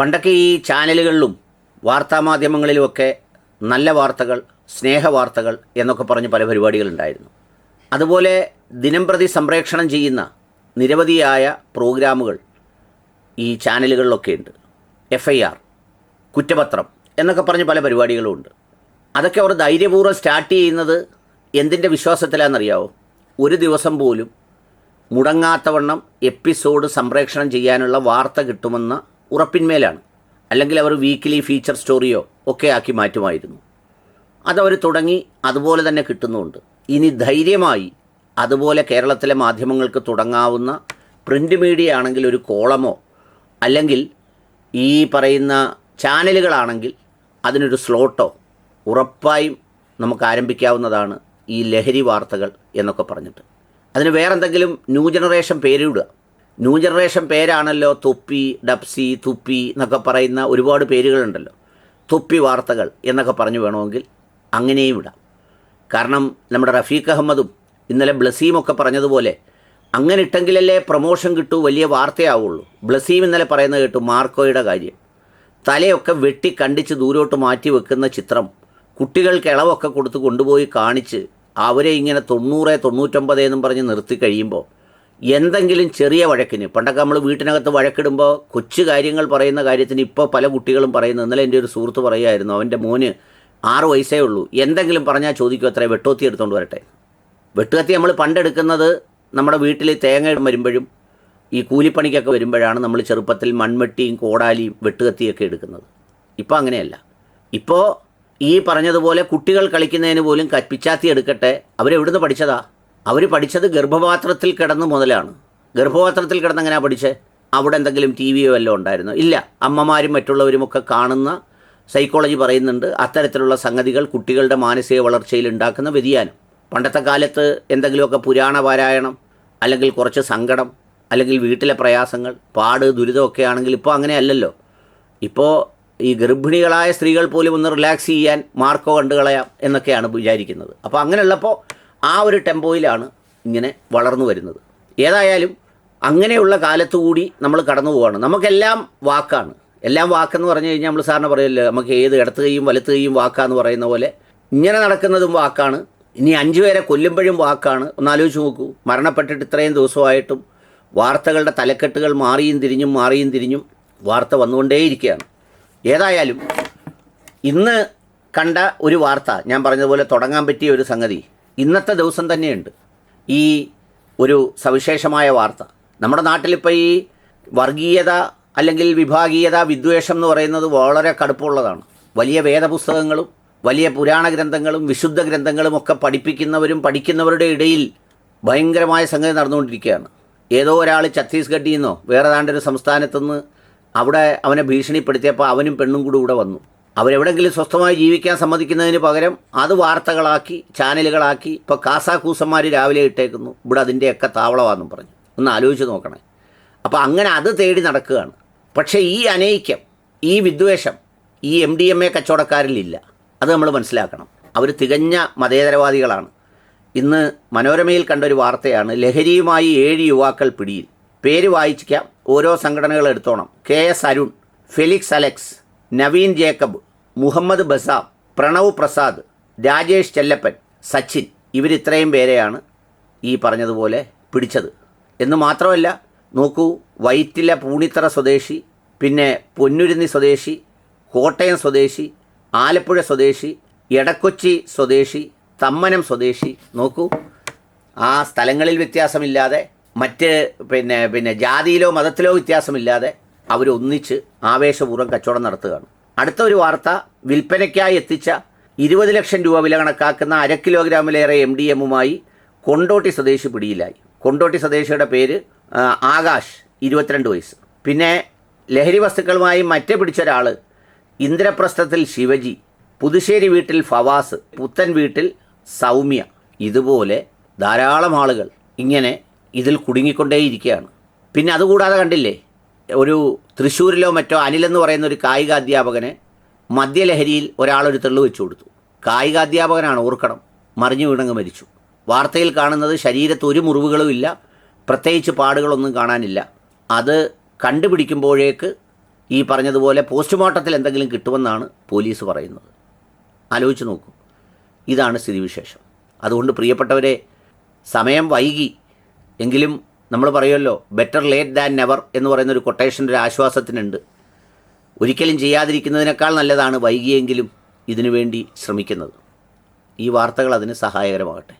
പണ്ടൊക്കെ ഈ ചാനലുകളിലും വാർത്താമാധ്യമങ്ങളിലുമൊക്കെ നല്ല വാർത്തകൾ സ്നേഹ വാർത്തകൾ എന്നൊക്കെ പറഞ്ഞ് പല പരിപാടികളുണ്ടായിരുന്നു. അതുപോലെ ദിനംപ്രതി സംപ്രേക്ഷണം ചെയ്യുന്ന നിരവധിയായ പ്രോഗ്രാമുകൾ ഈ ചാനലുകളിലൊക്കെ ഉണ്ട്. എഫ് ഐ ആർ കുറ്റപത്രം എന്നൊക്കെ പറഞ്ഞ് പല പരിപാടികളും ഉണ്ട്. അതൊക്കെ അവർ ധൈര്യപൂർവം സ്റ്റാർട്ട് ചെയ്യുന്നത് എന്തിന്റെ വിശ്വാസത്തിലാണെന്നറിയാവോ? ഒരു ദിവസം പോലും മുടങ്ങാത്തവണ്ണം എപ്പിസോഡ് സംപ്രേക്ഷണം ചെയ്യാനുള്ള വാർത്ത കിട്ടുമെന്ന ഉറപ്പിന്മേലാണ്. അല്ലെങ്കിൽ അവർ വീക്കിലി ഫീച്ചർ സ്റ്റോറിയോ ഒക്കെ ആക്കി മാറ്റുമായിരുന്നു. അതവർ തുടങ്ങി അതുപോലെ തന്നെ കിട്ടുന്നുണ്ട്. ഇനി ധൈര്യമായി അതുപോലെ കേരളത്തിലെ മാധ്യമങ്ങൾക്ക് തുടങ്ങാവുന്ന പ്രിന്റ് മീഡിയ ആണെങ്കിൽ ഒരു കോളമോ അല്ലെങ്കിൽ ഈ പറയുന്ന ചാനലുകളാണെങ്കിൽ അതിനൊരു സ്ലോട്ടോ ഉറപ്പായും നമുക്ക് ആരംഭിക്കാവുന്നതാണ് ഈ ലഹരി വാർത്തകൾ എന്നൊക്കെ പറഞ്ഞിട്ട്. അതിന് വേറെന്തെങ്കിലും ന്യൂ ജനറേഷൻ പേരിടുക ന്യൂ ജനറേഷൻ പേരാണല്ലോ തൊപ്പി ഡപ്സി തുപ്പി എന്നൊക്കെ പറയുന്ന ഒരുപാട് പേരുകളുണ്ടല്ലോ. തൊപ്പി വാർത്തകൾ എന്നൊക്കെ പറഞ്ഞു വേണമെങ്കിൽ അങ്ങനെയും ഇടാം. കാരണം നമ്മുടെ റഫീഖ് അഹമ്മദും ഇന്നലെ ബ്ലസീമൊക്കെ പറഞ്ഞതുപോലെ അങ്ങനെ ഇട്ടെങ്കിലല്ലേ പ്രൊമോഷൻ കിട്ടൂ വലിയ വാർത്തയാവുള്ളൂ. ബ്ലസീം ഇന്നലെ പറയുന്നത് കേട്ടു മാർക്കോയുടെ കാര്യം. തലയൊക്കെ വെട്ടി കണ്ടിച്ച് ദൂരോട്ട് മാറ്റി വെക്കുന്ന ചിത്രം കുട്ടികൾക്ക് ഇളവൊക്കെ കൊടുത്ത് കൊണ്ടുപോയി കാണിച്ച് അവരെ ഇങ്ങനെ തൊണ്ണൂറ് തൊണ്ണൂറ്റൊമ്പത് എന്നും പറഞ്ഞ് നിർത്തി കഴിയുമ്പോൾ എന്തെങ്കിലും ചെറിയ വഴക്കിന് പണ്ടൊക്കെ നമ്മൾ വീട്ടിനകത്ത് വഴക്കിടുമ്പോൾ കൊച്ചു കാര്യങ്ങൾ പറയുന്ന കാര്യത്തിന് ഇപ്പോൾ പല കുട്ടികളും പറയുന്നു ഇന്നലെ എന്റെ ഒരു സുഹൃത്ത് പറയുമായിരുന്നു അവന്റെ മോന് ആറ് വയസ്സേ ഉള്ളൂ എന്തെങ്കിലും പറഞ്ഞാൽ ചോദിക്കും അത്ര വെട്ടോത്തി എടുത്തുകൊണ്ട് വരട്ടെ. വെട്ടുകത്തി നമ്മൾ പണ്ടെടുക്കുന്നത് നമ്മുടെ വീട്ടിൽ തേങ്ങ വരുമ്പോഴും ഈ കൂലിപ്പണിക്കൊക്കെ വരുമ്പോഴാണ് നമ്മൾ ചെറുപ്പത്തിൽ മൺവെട്ടിയും കോടാലിയും വെട്ടുകത്തിയൊക്കെ എടുക്കുന്നത്. ഇപ്പോൾ അങ്ങനെയല്ല. ഇപ്പോൾ ഈ പറഞ്ഞതുപോലെ കുട്ടികൾ കളിക്കുന്നതിന് പോലും കപ്പിച്ചാത്തി എടുക്കട്ടെ അവരെവിടുന്ന് പഠിച്ചതാ? അവർ പഠിച്ചത് ഗർഭപാത്രത്തിൽ കിടന്ന് മുതലാണ്. ഗർഭപാത്രത്തിൽ കിടന്ന് എങ്ങനെയാണ് പഠിച്ചത് അവിടെ എന്തെങ്കിലും ടി വിയോ വല്ലതും ഉണ്ടായിരുന്നോ? ഇല്ല. അമ്മമാരും മറ്റുള്ളവരും ഒക്കെ കാണുന്ന സൈക്കോളജി പറയുന്നുണ്ട്. അത്തരത്തിലുള്ള സംഗതികൾ കുട്ടികളുടെ മാനസിക വളർച്ചയിൽ ഉണ്ടാക്കുന്ന വ്യതിയാനം. പണ്ടത്തെ കാലത്ത് എന്തെങ്കിലുമൊക്കെ പുരാണ പാരായണം അല്ലെങ്കിൽ കുറച്ച് സങ്കടം അല്ലെങ്കിൽ വീട്ടിലെ പ്രയാസങ്ങൾ പാട് ദുരിതമൊക്കെ ആണെങ്കിൽ ഇപ്പോൾ അങ്ങനെയല്ലല്ലോ ഇപ്പോൾ ഈ ഗർഭിണികളായ സ്ത്രീകൾ പോലും ഒന്ന് റിലാക്സ് ചെയ്യാൻ മാർക്കോ കണ്ടു കളയാം എന്നൊക്കെയാണ് വിചാരിക്കുന്നത്. അപ്പോൾ അങ്ങനെയുള്ളപ്പോൾ ആ ഒരു ടെമ്പോയിലാണ് ഇങ്ങനെ വളർന്നു വരുന്നത്. ഏതായാലും അങ്ങനെയുള്ള കാലത്തു കൂടി നമ്മൾ കടന്നു പോവാണ്. നമുക്കെല്ലാം വാക്കാണ്. എല്ലാം വാക്കെന്ന് പറഞ്ഞു കഴിഞ്ഞാൽ നമ്മൾ സാറിന് പറയല്ലോ നമുക്ക് ഏത് ഇടത്ത് കൈയും വലത്ത് കൈയും വാക്കാന്ന് പറയുന്ന പോലെ ഇങ്ങനെ നടക്കുന്നതും വാക്കാണ്. ഇനി അഞ്ചു പേരെ കൊല്ലുമ്പോഴും വാക്കാണ്. ഒന്ന് ആലോചിച്ച് നോക്കൂ. മരണപ്പെട്ടിട്ട് ഇത്രയും ദിവസമായിട്ടും വാർത്തകളുടെ തലക്കെട്ടുകൾ മാറിയും തിരിഞ്ഞും മാറിയും തിരിഞ്ഞും വാർത്ത വന്നുകൊണ്ടേയിരിക്കുകയാണ്. ഏതായാലും ഇന്ന് കണ്ട ഒരു വാർത്ത ഞാൻ പറഞ്ഞതുപോലെ തുടങ്ങാൻ പറ്റിയ ഒരു സംഗതി ഇന്നത്തെ ദിവസം തന്നെയുണ്ട്. ഈ ഒരു സവിശേഷമായ വാർത്ത. നമ്മുടെ നാട്ടിലിപ്പോൾ ഈ വർഗീയത അല്ലെങ്കിൽ വിഭാഗീയത വിദ്വേഷം എന്ന് പറയുന്നത് വളരെ കടുപ്പമുള്ളതാണ്. വലിയ വേദപുസ്തകങ്ങളും വലിയ പുരാണ ഗ്രന്ഥങ്ങളും വിശുദ്ധ ഗ്രന്ഥങ്ങളും ഒക്കെ പഠിപ്പിക്കുന്നവരും പഠിക്കുന്നവരുടെ ഇടയിൽ ഭയങ്കരമായ സംഗതി നടന്നുകൊണ്ടിരിക്കുകയാണ്. ഏതോ ഒരാൾ ഛത്തീസ്ഗഡിൽ നിന്നോ വേറെ ഏതാണ്ടൊരു സംസ്ഥാനത്തുനിന്ന് അവിടെ അവനെ ഭീഷണിപ്പെടുത്തിയപ്പോൾ അവനും പെണ്ണും കൂടെ ഇവിടെ വന്നു. അവരെവിടെങ്കിലും സ്വസ്ഥമായി ജീവിക്കാൻ സമ്മതിക്കുന്നതിന് പകരം അത് വാർത്തകളാക്കി ചാനലുകളാക്കി ഇപ്പോൾ കാസാക്കൂസന്മാർ രാവിലെ ഇട്ടേക്കുന്നു. ഇവിടെ അതിന്റെയൊക്കെ താവളമാണെന്നും പറഞ്ഞു. ഒന്ന് ആലോചിച്ച് നോക്കണേ. അപ്പോൾ അങ്ങനെ അത് തേടി നടക്കുകയാണ്. പക്ഷേ ഈ അനൈക്യം ഈ വിദ്വേഷം ഈ എം ഡി എം എ കച്ചവടക്കാരിലില്ല അത് നമ്മൾ മനസ്സിലാക്കണം. അവർ തികഞ്ഞ മതേതരവാദികളാണ്. ഇന്ന് മനോരമയിൽ കണ്ടൊരു വാർത്തയാണ്. ലഹരിയുമായി ഏഴ് യുവാക്കൾ പിടിയിൽ. പേര് വായിച്ചിക്കാം. ഓരോ സംഘടനകൾ എടുത്തോണം. K S Arun Felix Alex Naveen Jacob Muhammad Basam Pranav Prasad Rajesh Chellappan Sachin ഇവരിത്രയും പേരെയാണ് ഈ പറഞ്ഞതുപോലെ പിടിച്ചത്. എന്ന് മാത്രമല്ല നോക്കൂ വൈറ്റില പൂണിത്തറ സ്വദേശി പിന്നെ പൊന്നുരുന്നി സ്വദേശി കോട്ടയം സ്വദേശി ആലപ്പുഴ സ്വദേശി എടക്കൊച്ചി സ്വദേശി തമ്മനം സ്വദേശി നോക്കൂ ആ സ്ഥലങ്ങളിൽ വ്യത്യാസമില്ലാതെ മറ്റ് പിന്നെ പിന്നെ ജാതിയിലോ മതത്തിലോ വ്യത്യാസമില്ലാതെ അവരൊന്നിച്ച് ആവേശപൂർവം കച്ചവടം നടത്തുകയാണ്. അടുത്ത ഒരു വാർത്ത വിൽപ്പനയ്ക്കായി എത്തിച്ച ഇരുപത് ലക്ഷം രൂപ വില കണക്കാക്കുന്ന അര കിലോഗ്രാമിലേറെ എം ഡി എമ്മുമായി കൊണ്ടോട്ടി സ്വദേശി പിടിയിലായി. കൊണ്ടോട്ടി സ്വദേശിയുടെ പേര് ആകാശ് ഇരുപത്തിരണ്ട് വയസ്സ്. പിന്നെ ലഹരി വസ്തുക്കളുമായി മറ്റേ പിടിച്ച ഒരാൾ ഇന്ദ്രപ്രസ്ഥത്തിൽ ശിവജി പുതുശ്ശേരി വീട്ടിൽ ഫവാസ് പുത്തൻ വീട്ടിൽ സൗമ്യ. ഇതുപോലെ ധാരാളം ആളുകൾ ഇങ്ങനെ ഇതിൽ കുടുങ്ങിക്കൊണ്ടേയിരിക്കുകയാണ്. പിന്നെ അതുകൂടാതെ കണ്ടില്ലേ ഒരു തൃശ്ശൂരിലോ മറ്റോ അനിലെന്ന് പറയുന്ന ഒരു കായിക അധ്യാപകന് മദ്യലഹരിയിൽ ഒരാളൊരു തെള്ളു വെച്ചു കൊടുത്തു. കായികാധ്യാപകനാണ് ഓർക്കണം. മറിഞ്ഞു വീണങ്ങ് മരിച്ചു. വാർത്തയിൽ കാണുന്നത് ശരീരത്ത് ഒരു മുറിവുകളും ഇല്ല പ്രത്യേകിച്ച് പാടുകളൊന്നും കാണാനില്ല. അത് കണ്ടുപിടിക്കുമ്പോഴേക്ക് ഈ പറഞ്ഞതുപോലെ പോസ്റ്റ്മോർട്ടത്തിൽ എന്തെങ്കിലും കിട്ടുമെന്നാണ് പോലീസ് പറയുന്നത്. ആലോചിച്ച് നോക്കൂ. ഇതാണ് സ്ഥിതിവിശേഷം. അതുകൊണ്ട് പ്രിയപ്പെട്ടവരെ സമയം വൈകി. എങ്കിലും നമ്മൾ പറയുമല്ലോ ബെറ്റർ ലേറ്റ് ദാൻ നെവർ എന്ന് പറയുന്ന ഒരു കൊട്ടേഷന്റെ ഒരു ആശ്വാസത്തിനുണ്ട്. ഒരിക്കലും ചെയ്യാതിരിക്കുന്നതിനേക്കാൾ നല്ലതാണ് വൈകിയെങ്കിലും ഇതിനുവേണ്ടി ശ്രമിക്കുന്നത്. ഈ വാർത്തകൾ അതിന് സഹായകരമാകട്ടെ.